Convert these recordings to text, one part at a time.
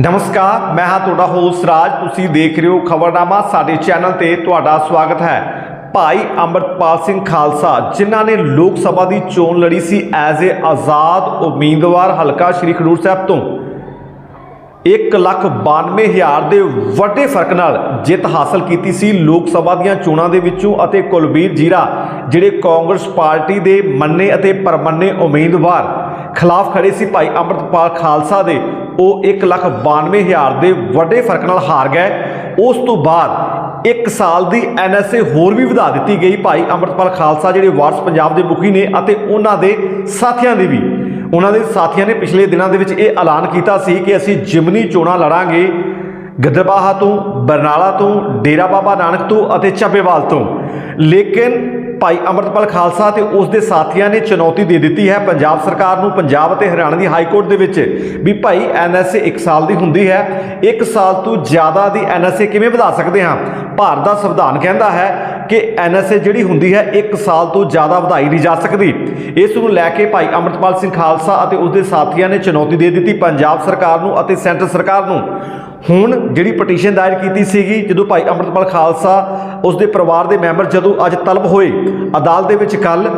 ਨਮਸਕਾਰ, ਮੈਂ ਹਾਂ ਤੁਹਾਡਾ ਹੋਸਟ ਰਾਜ। ਤੁਸੀਂ ਦੇਖ ਰਹੇ ਹੋ ਖਬਰਨਾਮਾ। ਸਾਡੇ ਚੈਨਲ ਤੇ ਤੁਹਾਡਾ ਸਵਾਗਤ ਹੈ। ਭਾਈ ਅੰਮ੍ਰਿਤਪਾਲ ਸਿੰਘ ਖਾਲਸਾ, ਜਿਨ੍ਹਾਂ ਨੇ ਲੋਕ ਸਭਾ ਦੀ ਚੋਣ ਲੜੀ ਸੀ ਐਜ਼ ਏ ਆਜ਼ਾਦ ਉਮੀਦਵਾਰ ਹਲਕਾ ਸ਼੍ਰੀ ਖਡੂਰ ਸਾਹਿਬ ਤੋਂ। 192000 ਦੇ ਵੱਡੇ ਫ਼ਰਕ ਨਾਲ ਜਿੱਤ ਹਾਸਲ ਕੀਤੀ ਸੀ ਲੋਕ ਸਭਾ ਦੀਆਂ ਚੋਣਾਂ ਦੇ ਵਿੱਚੋਂ ਅਤੇ ਕੁਲਬੀਰ ਜੀਰਾ, ਜਿਹੜੇ ਕਾਂਗਰਸ ਪਾਰਟੀ ਦੇ ਮੰਨੇ ਅਤੇ ਪਰਮੰਨੇ ਉਮੀਦਵਾਰ ਖਿਲਾਫ ਖੜੇ ਸੀ ਭਾਈ ਅੰਮ੍ਰਿਤਪਾਲ ਖਾਲਸਾ ਦੇ। ਉਹ 192000 ਦੇ ਵੱਡੇ ਫ਼ਰਕ ਨਾਲ ਹਾਰ ਗਏ। ਉਸ ਤੋਂ ਬਾਅਦ ਇੱਕ ਸਾਲ ਦੀ ਐਨਐਸਏ ਹੋਰ ਵੀ ਵਧਾ ਦਿੱਤੀ ਗਈ ਭਾਈ ਅੰਮ੍ਰਿਤਪਾਲ ਖਾਲਸਾ, ਜਿਹੜੇ ਵਾਰਸ ਪੰਜਾਬ ਦੇ ਮੁਖੀ ਨੇ ਅਤੇ ਉਹਨਾਂ ਦੇ ਸਾਥੀਆਂ ਦੀ ਵੀ। ਉਹਨਾਂ ਦੇ ਸਾਥੀਆਂ ਨੇ ਪਿਛਲੇ ਦਿਨਾਂ ਦੇ ਵਿੱਚ ਇਹ ਐਲਾਨ ਕੀਤਾ ਸੀ ਕਿ ਅਸੀਂ ਜਿਮਨੀ ਚੋਣਾਂ ਲੜਾਂਗੇ, ਗਿੱਦੜਬਾਹਾ ਤੋਂ, ਬਰਨਾਲਾ ਤੋਂ, ਡੇਰਾ ਬਾਬਾ ਨਾਨਕ ਤੋਂ ਅਤੇ ਚੱਬੇਵਾਲ ਤੋਂ। ਲੇਕਿਨ ਭਾਈ ਅੰਮ੍ਰਿਤਪਾਲ ਖਾਲਸਾ ਤੇ ਉਸ ਦੇ ਸਾਥੀਆਂ ਨੇ ਚੁਣੌਤੀ ਦੇ ਦਿੱਤੀ ਹੈ। ਪੰਜਾਬ ਸਰਕਾਰ ਨੂੰ ਪੰਜਾਬ ਅਤੇ ਹਰਿਆਣਾ ਦੀ ਹਾਈ ਕੋਰਟ ਦੇ ਵਿੱਚ ਵੀ ਭਾਈ ਐਨਐਸਏ 1 ਸਾਲ ਦੀ ਹੁੰਦੀ ਹੈ। 1 ਸਾਲ ਤੋਂ ਜ਼ਿਆਦਾ ਦੀ ਐਨਐਸਏ ਕਿਵੇਂ ਵਧਾ ਸਕਦੇ ਹਾਂ? ਭਾਰਤ ਦਾ ਸੰਵਿਧਾਨ ਕਹਿੰਦਾ ਹੈ ਕਿ ਐਨਐਸਏ ਜਿਹੜੀ ਹੁੰਦੀ ਹੈ 1 ਸਾਲ ਤੋਂ ਜ਼ਿਆਦਾ ਵਧਾਈ ਨਹੀਂ ਜਾ ਸਕਦੀ। ਇਸ ਨੂੰ ਲੈ ਕੇ ਭਾਈ ਅੰਮ੍ਰਿਤਪਾਲ ਸਿੰਘ ਖਾਲਸਾ ਅਤੇ ਉਸ ਦੇ ਸਾਥੀਆਂ ਨੇ ਚੁਣੌਤੀ ਦੇ ਦਿੱਤੀ ਪੰਜਾਬ ਸਰਕਾਰ ਨੂੰ ਅਤੇ ਸੈਂਟਰ ਸਰਕਾਰ ਨੂੰ। ਹੁਣ ਜਿਹੜੀ ਪਟੀਸ਼ਨ ਦਾਇਰ ਕੀਤੀ ਸੀਗੀ, ਜਦੋਂ ਭਾਈ ਅੰਮ੍ਰਿਤਪਾਲ ਖਾਲਸਾ ਉਸ ਦੇ ਪਰਿਵਾਰ ਦੇ ਮੈਂਬਰ ਜਦੋਂ ਅੱਜ ਤਲਬ ਹੋਏ, ਅਦਾਲਤ ਦੇ ਵਿੱਚ ਕੱਲ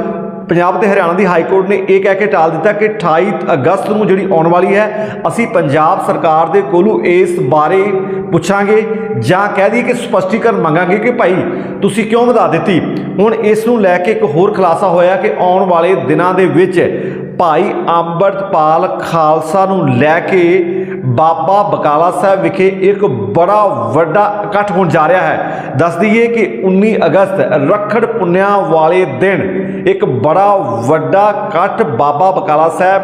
ਪੰਜਾਬ ਤੇ ਹਰਿਆਣਾ ਦੀ ਹਾਈ ਕੋਰਟ ਨੇ ਇਹ ਕਹਿ ਕੇ ਟਾਲ ਦਿੱਤਾ ਕਿ 28 ਅਗਸਤ ਨੂੰ ਜਿਹੜੀ ਆਉਣ ਵਾਲੀ ਹੈ, ਅਸੀਂ ਪੰਜਾਬ ਸਰਕਾਰ ਦੇ ਕੋਲੋਂ ਇਸ ਬਾਰੇ ਪੁੱਛਾਂਗੇ ਜਾਂ ਕਹਿ ਦਈਏ ਕਿ ਸਪਸ਼ਟੀਕਰਨ ਮੰਗਾਂਗੇ ਕਿ ਭਾਈ ਤੁਸੀਂ ਕਿਉਂ ਵਧਾ ਦਿੱਤੀ? ਹੁਣ ਇਸ ਨੂੰ ਲੈ ਕੇ ਇੱਕ ਹੋਰ ਖੁਲਾਸਾ ਹੋਇਆ ਕਿ ਆਉਣ ਵਾਲੇ ਦਿਨਾਂ ਦੇ ਵਿੱਚ ਭਾਈ ਅੰਮ੍ਰਿਤਪਾਲ ਖਾਲਸਾ ਨੂੰ ਲੈ ਕੇ ਬਾਬਾ ਬਕਾਲਾ ਸਾਹਿਬ ਵਿਖੇ ਇੱਕ ਬੜਾ ਵੱਡਾ ਇਕੱਠ ਹੋਣ ਜਾ ਰਿਹਾ ਹੈ। ਦੱਸ ਦਈਏ ਕਿ 19 ਅਗਸਤ, ਰੱਖੜ ਪੁੰਨਿਆ ਵਾਲੇ ਦਿਨ ਇੱਕ ਬੜਾ ਵੱਡਾ ਇਕੱਠ ਬਾਬਾ ਬਕਾਲਾ ਸਾਹਿਬ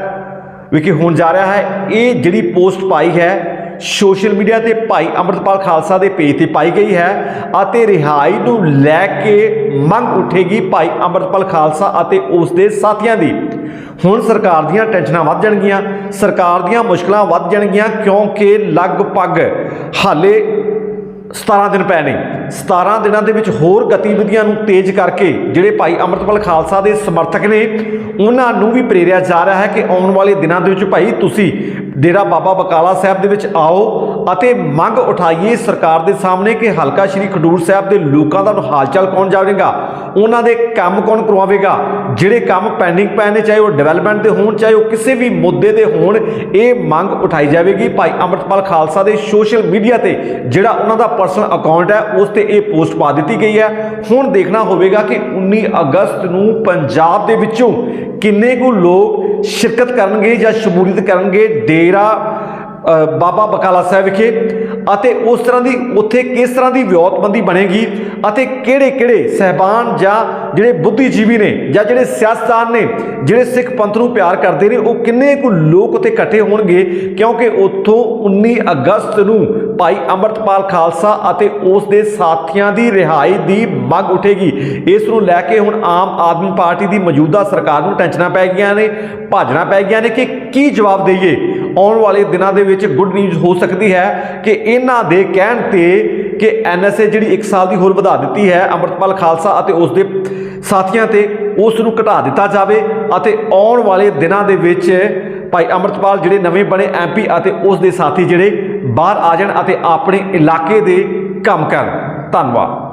ਵਿਖੇ ਹੋਣ ਜਾ ਰਿਹਾ ਹੈ। ਇਹ ਜਿਹੜੀ ਪੋਸਟ ਪਾਈ ਹੈ ਸੋਸ਼ਲ ਮੀਡੀਆ ਤੇ ਭਾਈ ਅੰਮ੍ਰਿਤਪਾਲ ਖਾਲਸਾ ਦੇ ਪੇਜ ਤੇ ਪਾਈ ਗਈ ਹੈ ਅਤੇ ਰਿਹਾਈ ਨੂੰ ਲੈ ਕੇ ਮੰਗ ਉੱਠੇਗੀ ਭਾਈ ਅੰਮ੍ਰਿਤਪਾਲ ਖਾਲਸਾ ਅਤੇ ਉਸ ਦੇ ਸਾਥੀਆਂ ਦੀ। ਹੁਣ ਸਰਕਾਰ ਦੀਆਂ ਟੈਨਸ਼ਨਾਂ ਵੱਧ ਜਾਣਗੀਆਂ, ਸਰਕਾਰ ਦੀਆਂ ਮੁਸ਼ਕਲਾਂ ਵੱਧ ਜਾਣਗੀਆਂ ਕਿਉਂਕਿ ਲਗਭਗ ਹਾਲੇ 17 ਦਿਨ ਪਏ ਨੇ। 17 ਦਿਨਾਂ ਦੇ ਵਿੱਚ ਹੋਰ ਗਤੀਵਿਧੀਆਂ ਨੂੰ ਤੇਜ਼ ਕਰਕੇ ਜਿਹੜੇ ਭਾਈ ਅੰਮ੍ਰਿਤਪਾਲ ਖਾਲਸਾ ਦੇ ਸਮਰਥਕ ਨੇ, ਉਹਨਾਂ ਨੂੰ ਵੀ ਪ੍ਰੇਰਿਆ ਜਾ ਰਿਹਾ ਹੈ ਕਿ ਆਉਣ ਵਾਲੇ ਦਿਨਾਂ ਦੇ ਵਿੱਚ ਭਾਈ ਤੁਸੀਂ ਡੇਰਾ ਬਾਬਾ ਬਕਾਲਾ ਸਾਹਿਬ ਦੇ ਵਿੱਚ ਆਓ ਅਤੇ ਮੰਗ ਉਠਾਈਏ ਸਰਕਾਰ ਦੇ ਸਾਹਮਣੇ ਕਿ ਹਲਕਾ ਸ਼੍ਰੀ ਖਡੂਰ ਸਾਹਿਬ ਦੇ ਲੋਕਾਂ ਦਾ ਹਾਲਚਾਲ ਕੌਣ ਜਾਵੇਗਾ? ਉਹਨਾਂ ਦੇ ਕੰਮ ਕੌਣ ਕਰਵਾਵੇਗਾ? ਜਿਹੜੇ ਕੰਮ ਪੈਂਡਿੰਗ ਪਏ ਨੇ, ਚਾਹੇ ਉਹ ਡਿਵੈਲਪਮੈਂਟ ਦੇ ਹੋਣ, ਚਾਹੇ ਉਹ ਕਿਸੇ ਵੀ ਮੁੱਦੇ ਦੇ ਹੋਣ, ਇਹ ਮੰਗ ਉਠਾਈ ਜਾਵੇਗੀ। ਭਾਈ ਅੰਮ੍ਰਿਤਪਾਲ ਖਾਲਸਾ ਦੇ ਸੋਸ਼ਲ ਮੀਡੀਆ ਤੇ ਜਿਹੜਾ ਉਹਨਾਂ ਦਾ ਪਰਸਨਲ ਅਕਾਊਂਟ ਹੈ, ਉਸ ਤੇ ਇਹ ਪੋਸਟ ਪਾ ਦਿੱਤੀ ਗਈ ਹੈ। ਹੁਣ ਦੇਖਣਾ ਹੋਵੇਗਾ ਕਿ 19 ਅਗਸਤ ਨੂੰ ਪੰਜਾਬ ਦੇ ਵਿੱਚੋਂ ਕਿੰਨੇ ਕੁ ਲੋਕ ਸ਼ਿਰਕਤ ਕਰਨਗੇ ਜਾਂ ਸ਼ਮੂਲੀਅਤ ਕਰਨਗੇ। ਡੇਰਾ ਬਾਬਾ ਬਕਾਲਾ ਸਾਹਿਬ ਵਿਖੇ ਅਤੇ ਉਸ ਤਰ੍ਹਾਂ ਦੀ ਉੱਥੇ ਕਿਸ ਤਰ੍ਹਾਂ ਦੀ ਵਿਉਤਬੰਦੀ ਬਣੇਗੀ ਅਤੇ ਕਿਹੜੇ-ਕਿਹੜੇ ਸਹਿਬਾਨ ਜਾਂ ਜਿਹੜੇ ਬੁੱਧੀਜੀਵੀ ਨੇ ਜਾਂ ਜਿਹੜੇ ਸਿਆਸਤਦਾਨ ਨੇ, ਜਿਹੜੇ ਸਿੱਖ ਪੰਥ ਨੂੰ ਪਿਆਰ ਕਰਦੇ ਨੇ, ਉਹ ਕਿੰਨੇ ਕੁ ਲੋਕ ਉੱਥੇ ਇਕੱਠੇ ਹੋਣਗੇ? ਕਿਉਂਕਿ ਉੱਥੋਂ 19 ਅਗਸਤ ਨੂੰ ਭਾਈ ਅੰਮ੍ਰਿਤਪਾਲ ਖਾਲਸਾ ਅਤੇ ਉਸ ਦੇ ਸਾਥੀਆਂ ਦੀ ਰਿਹਾਈ ਦੀ ਮੰਗ ਉਠੇਗੀ। ਇਸ ਨੂੰ ਲੈ ਕੇ ਹੁਣ ਆਮ ਆਦਮੀ ਪਾਰਟੀ ਦੀ ਮੌਜੂਦਾ ਸਰਕਾਰ ਨੂੰ ਟੈਨਸ਼ਨਾਂ ਪੈ ਗਈਆਂ ਨੇ ਭਾਜਣਾ ਪੈ ਗਈਆਂ ਨੇ ਕਿ ਕੀ ਜਵਾਬ ਦੇਈਏ? ਆਉਣ ਵਾਲੇ ਦਿਨਾਂ ਦੇ ਵਿੱਚ ਗੁੱਡ ਨਿਊਜ਼ ਹੋ ਸਕਦੀ ਹੈ ਕਿ ਇਹਨਾਂ ਦੇ ਕਹਿਣ ਤੇ ਕਿ ਐਨਐਸਏ ਜਿਹੜੀ 1 ਸਾਲ ਦੀ ਹੋਰ ਵਧਾ ਦਿੱਤੀ ਹੈ ਅੰਮ੍ਰਿਤਪਾਲ ਖਾਲਸਾ ਅਤੇ ਉਸ ਦੇ ਸਾਥੀਆਂ ਤੇ ਉਸ ਨੂੰ ਘਟਾ ਦਿੱਤਾ ਜਾਵੇ ਅਤੇ ਆਉਣ ਵਾਲੇ ਦਿਨਾਂ ਦੇ ਵਿੱਚ ਭਾਈ ਅੰਮ੍ਰਿਤਪਾਲ ਜਿਹੜੇ ਨਵੇਂ ਬਣੇ ਐਮਪੀ ਅਤੇ ਉਸ ਦੇ ਸਾਥੀ ਜਿਹੜੇ ਬਾਹਰ ਆ ਜਾਣ ਅਤੇ ਆਪਣੇ ਇਲਾਕੇ ਦੇ ਕੰਮ ਕਰਨ। ਧੰਨਵਾਦ।